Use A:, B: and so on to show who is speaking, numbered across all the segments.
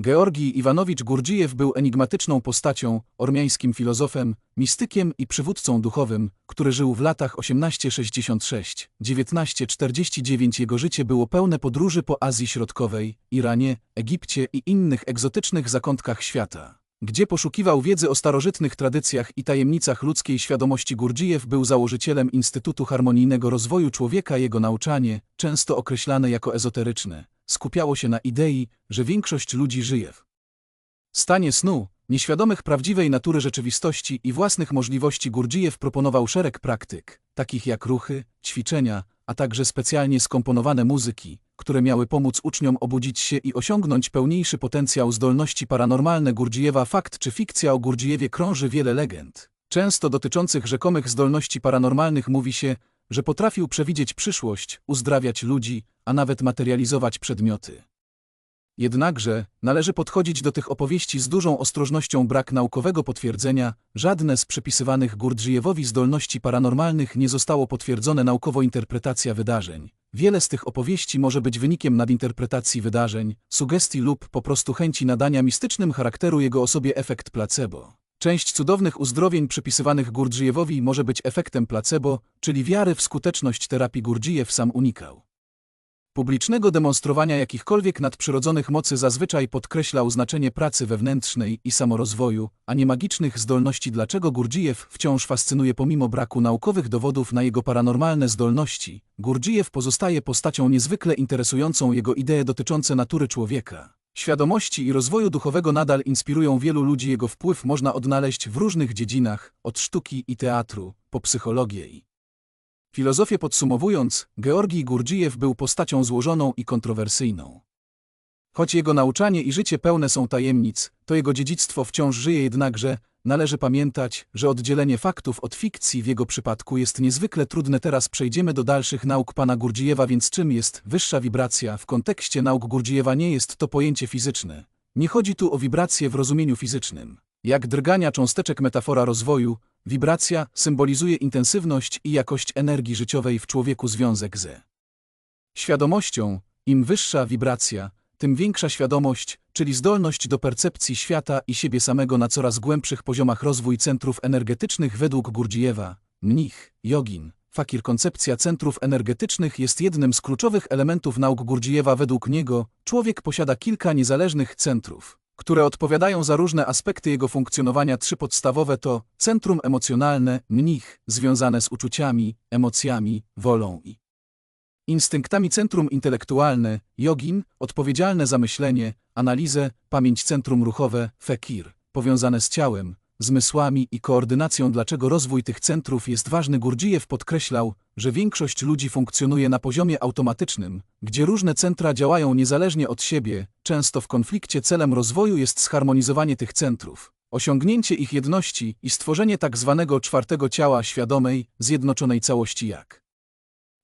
A: Georgij Iwanowicz Gurdjijew był enigmatyczną postacią, ormiańskim filozofem, mistykiem i przywódcą duchowym, który żył w latach 1866-1949. Jego życie było pełne podróży po Azji Środkowej, Iranie, Egipcie i innych egzotycznych zakątkach świata. Gdzie poszukiwał wiedzy o starożytnych tradycjach i tajemnicach ludzkiej świadomości Gurdjijew był założycielem Instytutu Harmonijnego Rozwoju Człowieka. Jego nauczanie, często określane jako ezoteryczne, skupiało się na idei, że większość ludzi żyje w stanie snu, nieświadomych prawdziwej natury rzeczywistości i własnych możliwości Gurdjijew proponował szereg praktyk, takich jak ruchy, ćwiczenia, a także specjalnie skomponowane muzyki, które miały pomóc uczniom obudzić się i osiągnąć pełniejszy potencjał zdolności paranormalne Gurdjijewa. Fakt czy fikcja o Gurdjijewie krąży wiele legend. Często dotyczących rzekomych zdolności paranormalnych mówi się, że potrafił przewidzieć przyszłość, uzdrawiać ludzi, a nawet materializować przedmioty. Jednakże należy podchodzić do tych opowieści z dużą ostrożnością brak naukowego potwierdzenia, żadne z przypisywanych Gurdjijewowi zdolności paranormalnych nie zostało potwierdzone naukowo interpretacja wydarzeń. Wiele z tych opowieści może być wynikiem nadinterpretacji wydarzeń, sugestii lub po prostu chęci nadania mistycznym charakteru jego osobie efekt placebo. Część cudownych uzdrowień przypisywanych Gurdjijewowi może być efektem placebo, czyli wiary w skuteczność terapii Gurdjijew sam unikał. Publicznego demonstrowania jakichkolwiek nadprzyrodzonych mocy zazwyczaj podkreślał znaczenie pracy wewnętrznej i samorozwoju, a nie magicznych zdolności. Dlaczego Gurdjijew wciąż fascynuje pomimo braku naukowych dowodów na jego paranormalne zdolności? Gurdjijew pozostaje postacią niezwykle interesującą jego idee dotyczące natury człowieka. Świadomości i rozwoju duchowego nadal inspirują wielu ludzi. Jego wpływ można odnaleźć w różnych dziedzinach, od sztuki i teatru, po psychologię i Filozofię podsumowując, Georgij Gurdjijew był postacią złożoną i kontrowersyjną. Choć jego nauczanie i życie pełne są tajemnic, to jego dziedzictwo wciąż żyje jednakże, należy pamiętać, że oddzielenie faktów od fikcji w jego przypadku jest niezwykle trudne. Teraz przejdziemy do dalszych nauk pana Gurdjijewa, więc czym jest wyższa wibracja? W kontekście nauk Gurdjijewa nie jest to pojęcie fizyczne. Nie chodzi tu o wibracje w rozumieniu fizycznym. Jak drgania cząsteczek metafora rozwoju, Wibracja symbolizuje intensywność i jakość energii życiowej w człowieku związek ze świadomością. Im wyższa wibracja, tym większa świadomość, czyli zdolność do percepcji świata i siebie samego na coraz głębszych poziomach rozwój centrów energetycznych według Gurdjijewa, mnich, jogin, fakir koncepcja centrów energetycznych jest jednym z kluczowych elementów nauk Gurdjijewa według niego, człowiek posiada kilka niezależnych centrów które odpowiadają za różne aspekty jego funkcjonowania. Trzy podstawowe to centrum emocjonalne, mnich, związane z uczuciami, emocjami, wolą i instynktami centrum intelektualne, jogin, odpowiedzialne za myślenie, analizę, pamięć centrum ruchowe, fekir, powiązane z ciałem, zmysłami i koordynacją. Dlaczego rozwój tych centrów jest ważny? Gurdjijew podkreślał, że większość ludzi funkcjonuje na poziomie automatycznym, gdzie różne centra działają niezależnie od siebie, często w konflikcie celem rozwoju jest zharmonizowanie tych centrów, osiągnięcie ich jedności i stworzenie tak zwanego czwartego ciała świadomej, zjednoczonej całości jak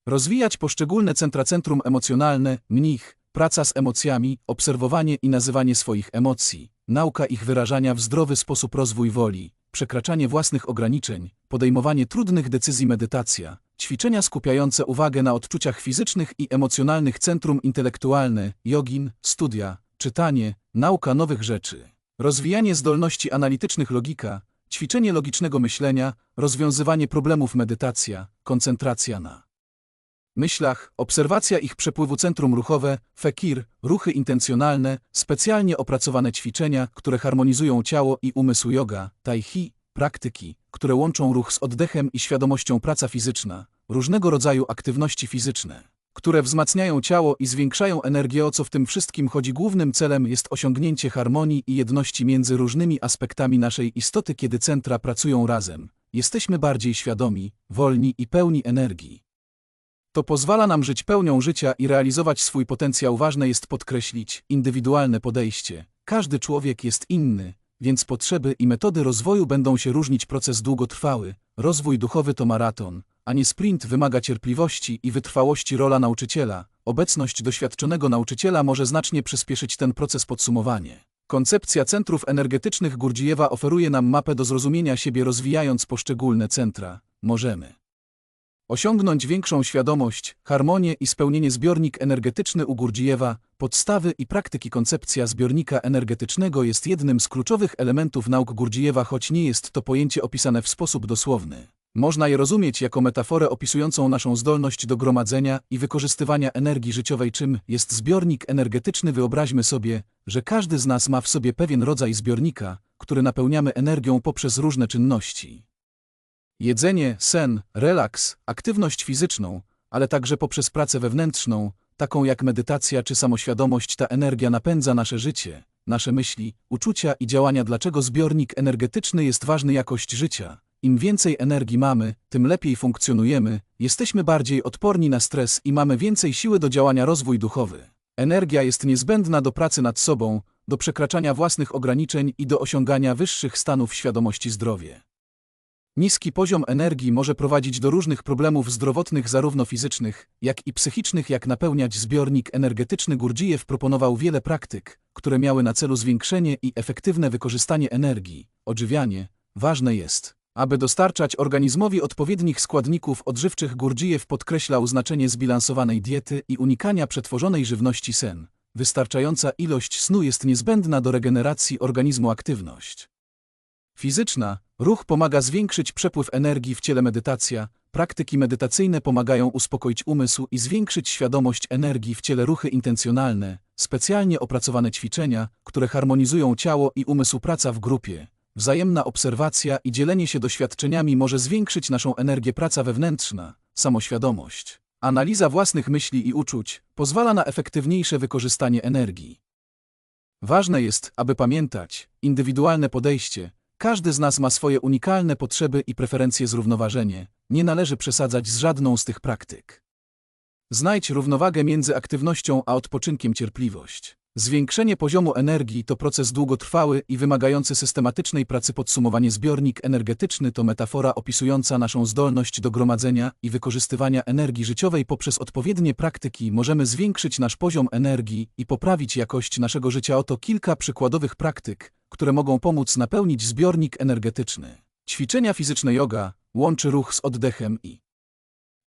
A: rozwijać poszczególne centra centrum emocjonalne, mnich, praca z emocjami, obserwowanie i nazywanie swoich emocji, nauka ich wyrażania w zdrowy sposób rozwój woli, przekraczanie własnych ograniczeń, podejmowanie trudnych decyzji medytacja, ćwiczenia skupiające uwagę na odczuciach fizycznych i emocjonalnych centrum intelektualne, jogin, studia, czytanie, nauka nowych rzeczy, rozwijanie zdolności analitycznych logika, ćwiczenie logicznego myślenia, rozwiązywanie problemów medytacja, koncentracja na myślach, obserwacja ich przepływu centrum ruchowe, fekir, ruchy intencjonalne, specjalnie opracowane ćwiczenia, które harmonizują ciało i umysł yoga, tai chi, praktyki, które łączą ruch z oddechem i świadomością praca fizyczna, różnego rodzaju aktywności fizyczne, które wzmacniają ciało i zwiększają energię o co w tym wszystkim chodzi głównym celem jest osiągnięcie harmonii i jedności między różnymi aspektami naszej istoty kiedy centra pracują razem, jesteśmy bardziej świadomi, wolni i pełni energii. To pozwala nam żyć pełnią życia i realizować swój potencjał. Ważne jest podkreślić indywidualne podejście. Każdy człowiek jest inny, więc potrzeby i metody rozwoju będą się różnić. Proces długotrwały, rozwój duchowy to maraton, a nie sprint wymaga cierpliwości i wytrwałości rola nauczyciela. Obecność doświadczonego nauczyciela może znacznie przyspieszyć ten proces podsumowanie. Koncepcja centrów energetycznych Gurdjijewa oferuje nam mapę do zrozumienia siebie rozwijając poszczególne centra. Możemy Osiągnąć większą świadomość, harmonię i spełnienie zbiornik energetyczny u Gurdzijewa, podstawy i praktyki koncepcja zbiornika energetycznego jest jednym z kluczowych elementów nauk Gurdzijewa, choć nie jest to pojęcie opisane w sposób dosłowny. Można je rozumieć jako metaforę opisującą naszą zdolność do gromadzenia i wykorzystywania energii życiowej, czym jest zbiornik energetyczny. Wyobraźmy sobie, że każdy z nas ma w sobie pewien rodzaj zbiornika, który napełniamy energią poprzez różne czynności. Jedzenie, sen, relaks, aktywność fizyczną, ale także poprzez pracę wewnętrzną, taką jak medytacja czy samoświadomość, ta energia napędza nasze życie, nasze myśli, uczucia i działania. Dlaczego zbiornik energetyczny jest ważny jakość życia? Im więcej energii mamy, tym lepiej funkcjonujemy, jesteśmy bardziej odporni na stres i mamy więcej siły do działania rozwój duchowy. Energia jest niezbędna do pracy nad sobą, do przekraczania własnych ograniczeń i do osiągania wyższych stanów świadomości zdrowie. Niski poziom energii może prowadzić do różnych problemów zdrowotnych zarówno fizycznych, jak i psychicznych jak napełniać zbiornik energetyczny Gurdjieff proponował wiele praktyk, które miały na celu zwiększenie i efektywne wykorzystanie energii. Odżywianie ważne jest, aby dostarczać organizmowi odpowiednich składników odżywczych Gurdjieff podkreślał znaczenie zbilansowanej diety i unikania przetworzonej żywności sen. Wystarczająca ilość snu jest niezbędna do regeneracji organizmu aktywność. Fizyczna, ruch pomaga zwiększyć przepływ energii w ciele medytacja, praktyki medytacyjne pomagają uspokoić umysł i zwiększyć świadomość energii w ciele ruchy intencjonalne, specjalnie opracowane ćwiczenia, które harmonizują ciało i umysł praca w grupie. Wzajemna obserwacja i dzielenie się doświadczeniami może zwiększyć naszą energię praca wewnętrzna, samoświadomość. Analiza własnych myśli i uczuć pozwala na efektywniejsze wykorzystanie energii. Ważne jest, aby pamiętać, indywidualne podejście, każdy z nas ma swoje unikalne potrzeby i preferencje zrównoważenie, nie należy przesadzać z żadną z tych praktyk. Znajdź równowagę między aktywnością a odpoczynkiem cierpliwość. Zwiększenie poziomu energii to proces długotrwały i wymagający systematycznej pracy. Podsumowanie zbiornik energetyczny to metafora opisująca naszą zdolność do gromadzenia i wykorzystywania energii życiowej poprzez odpowiednie praktyki możemy zwiększyć nasz poziom energii i poprawić jakość naszego życia. Oto kilka przykładowych praktyk, które mogą pomóc napełnić zbiornik energetyczny. Ćwiczenia fizyczne yoga łączy ruch z oddechem i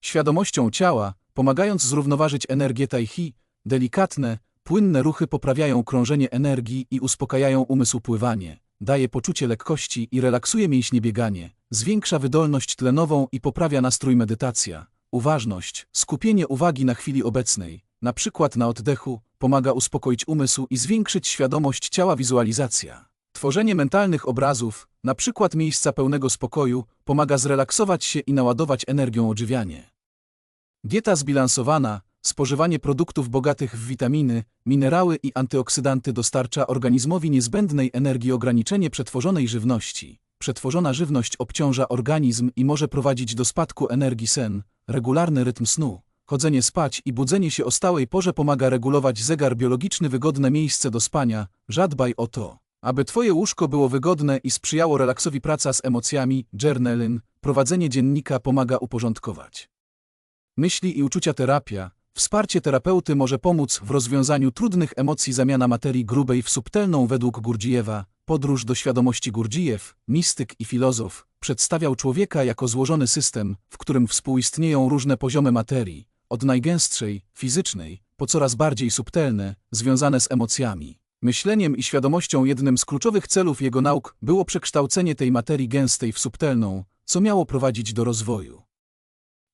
A: świadomością ciała, pomagając zrównoważyć energię tai chi, delikatne, Płynne ruchy poprawiają krążenie energii i uspokajają umysł pływanie, daje poczucie lekkości i relaksuje mięśnie bieganie, zwiększa wydolność tlenową i poprawia nastrój medytacja. Uważność, skupienie uwagi na chwili obecnej, na przykład na oddechu, pomaga uspokoić umysł i zwiększyć świadomość ciała wizualizacja. Tworzenie mentalnych obrazów, na przykład miejsca pełnego spokoju, pomaga zrelaksować się i naładować energią odżywianie. Dieta zbilansowana, Spożywanie produktów bogatych w witaminy, minerały i antyoksydanty dostarcza organizmowi niezbędnej energii ograniczenie przetworzonej żywności. Przetworzona żywność obciąża organizm i może prowadzić do spadku energii sen, regularny rytm snu. Chodzenie spać i budzenie się o stałej porze pomaga regulować zegar biologiczny wygodne miejsce do spania, zadbaj o to. Aby Twoje łóżko było wygodne i sprzyjało relaksowi praca z emocjami, journaling, prowadzenie dziennika pomaga uporządkować. Myśli i uczucia terapia, Wsparcie terapeuty może pomóc w rozwiązaniu trudnych emocji zamiana materii grubej w subtelną według Gurdzijewa. Podróż do świadomości Gurdzijew, mistyk i filozof, przedstawiał człowieka jako złożony system, w którym współistnieją różne poziomy materii, od najgęstszej, fizycznej, po coraz bardziej subtelne, związane z emocjami. Myśleniem i świadomością jednym z kluczowych celów jego nauk było przekształcenie tej materii gęstej w subtelną, co miało prowadzić do rozwoju.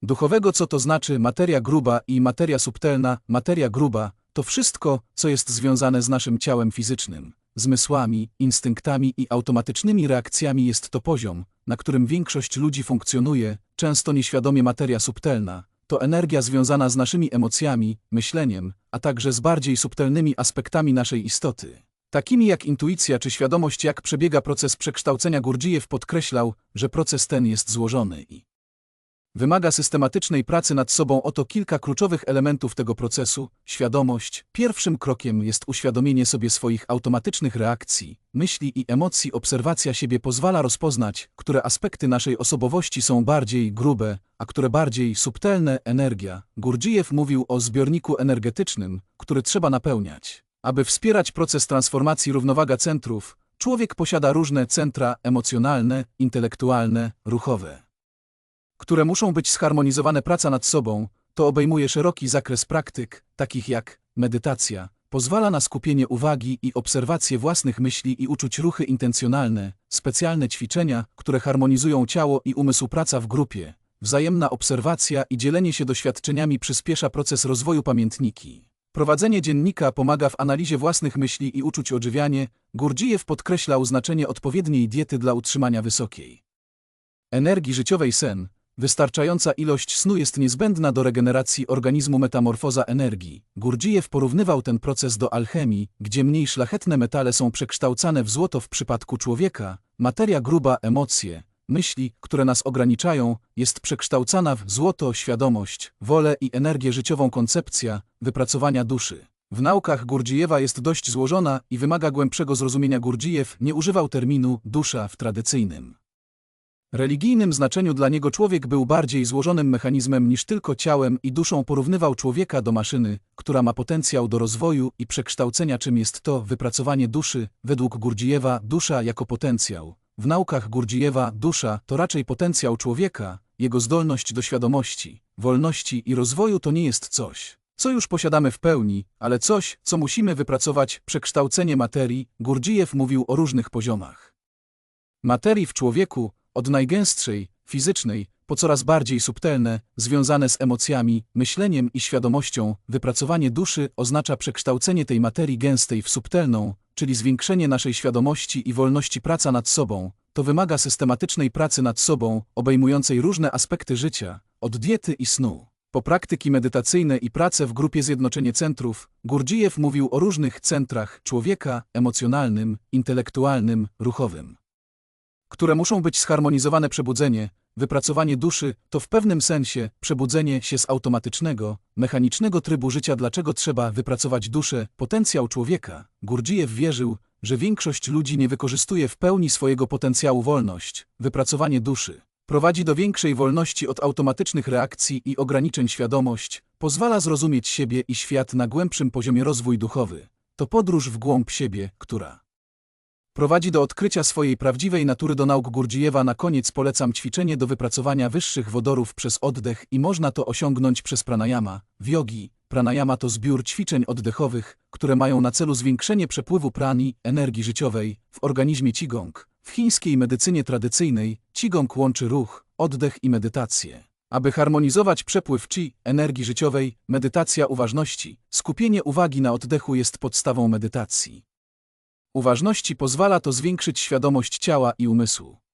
A: Duchowego co to znaczy materia gruba i materia subtelna, materia gruba to wszystko, co jest związane z naszym ciałem fizycznym, zmysłami, instynktami i automatycznymi reakcjami jest to poziom, na którym większość ludzi funkcjonuje, często nieświadomie materia subtelna, to energia związana z naszymi emocjami, myśleniem, a także z bardziej subtelnymi aspektami naszej istoty. Takimi jak intuicja czy świadomość jak przebiega proces przekształcenia Gurdjieff podkreślał, że proces ten jest złożony i Wymaga systematycznej pracy nad sobą. Oto kilka kluczowych elementów tego procesu. Świadomość. Pierwszym krokiem jest uświadomienie sobie swoich automatycznych reakcji, myśli i emocji. Obserwacja siebie pozwala rozpoznać, które aspekty naszej osobowości są bardziej grube, a które bardziej subtelne. Energia. Gurdjieff mówił o zbiorniku energetycznym, który trzeba napełniać. Aby wspierać proces transformacji równowaga centrów, człowiek posiada różne centra emocjonalne, intelektualne, ruchowe. Które muszą być zharmonizowane praca nad sobą, to obejmuje szeroki zakres praktyk, takich jak medytacja, pozwala na skupienie uwagi i obserwację własnych myśli i uczuć ruchy intencjonalne, specjalne ćwiczenia, które harmonizują ciało i umysł praca w grupie, wzajemna obserwacja i dzielenie się doświadczeniami przyspiesza proces rozwoju pamiętniki. Prowadzenie dziennika pomaga w analizie własnych myśli i uczuć odżywianie, Gurdjieff podkreślał znaczenie odpowiedniej diety dla utrzymania wysokiej energii życiowej sen, Wystarczająca ilość snu jest niezbędna do regeneracji organizmu metamorfoza energii. Gurdjieff porównywał ten proces do alchemii, gdzie mniej szlachetne metale są przekształcane w złoto w przypadku człowieka, materia gruba, emocje, myśli, które nas ograniczają, jest przekształcana w złoto, świadomość, wolę i energię życiową koncepcja wypracowania duszy. W naukach Gurdjieffa jest dość złożona i wymaga głębszego zrozumienia Gurdjieff nie używał terminu dusza w tradycyjnym religijnym znaczeniu dla niego człowiek był bardziej złożonym mechanizmem niż tylko ciałem i duszą porównywał człowieka do maszyny, która ma potencjał do rozwoju i przekształcenia czym jest to wypracowanie duszy, według Gurdjieffa dusza jako potencjał. W naukach Gurdjieffa dusza to raczej potencjał człowieka, jego zdolność do świadomości, wolności i rozwoju to nie jest coś, co już posiadamy w pełni, ale coś, co musimy wypracować, przekształcenie materii, Gurdjieff mówił o różnych poziomach. Materii w człowieku, od najgęstszej, fizycznej, po coraz bardziej subtelne, związane z emocjami, myśleniem i świadomością, wypracowanie duszy oznacza przekształcenie tej materii gęstej w subtelną, czyli zwiększenie naszej świadomości i wolności praca nad sobą. To wymaga systematycznej pracy nad sobą, obejmującej różne aspekty życia, od diety i snu. Po praktyki medytacyjne i pracę w grupie Zjednoczenie Centrów, Gurdjieff mówił o różnych centrach człowieka emocjonalnym, intelektualnym, ruchowym które muszą być zharmonizowane przebudzenie, wypracowanie duszy, to w pewnym sensie przebudzenie się z automatycznego, mechanicznego trybu życia dlaczego trzeba wypracować duszę, potencjał człowieka. Gurdjieff wierzył, że większość ludzi nie wykorzystuje w pełni swojego potencjału wolność, wypracowanie duszy. Prowadzi do większej wolności od automatycznych reakcji i ograniczeń świadomość, pozwala zrozumieć siebie i świat na głębszym poziomie rozwój duchowy. To podróż w głąb siebie, która Prowadzi do odkrycia swojej prawdziwej natury do nauk Gurdjieffa. Na koniec polecam ćwiczenie do wypracowania wyższych wodorów przez oddech i można to osiągnąć przez pranayama. W jogi, pranayama to zbiór ćwiczeń oddechowych, które mają na celu zwiększenie przepływu prani, energii życiowej, w organizmie Qigong. W chińskiej medycynie tradycyjnej Qigong łączy ruch, oddech i medytację. Aby harmonizować przepływ Qi, energii życiowej, medytacja uważności, skupienie uwagi na oddechu jest podstawą medytacji. Uważności pozwala to zwiększyć świadomość ciała i umysłu.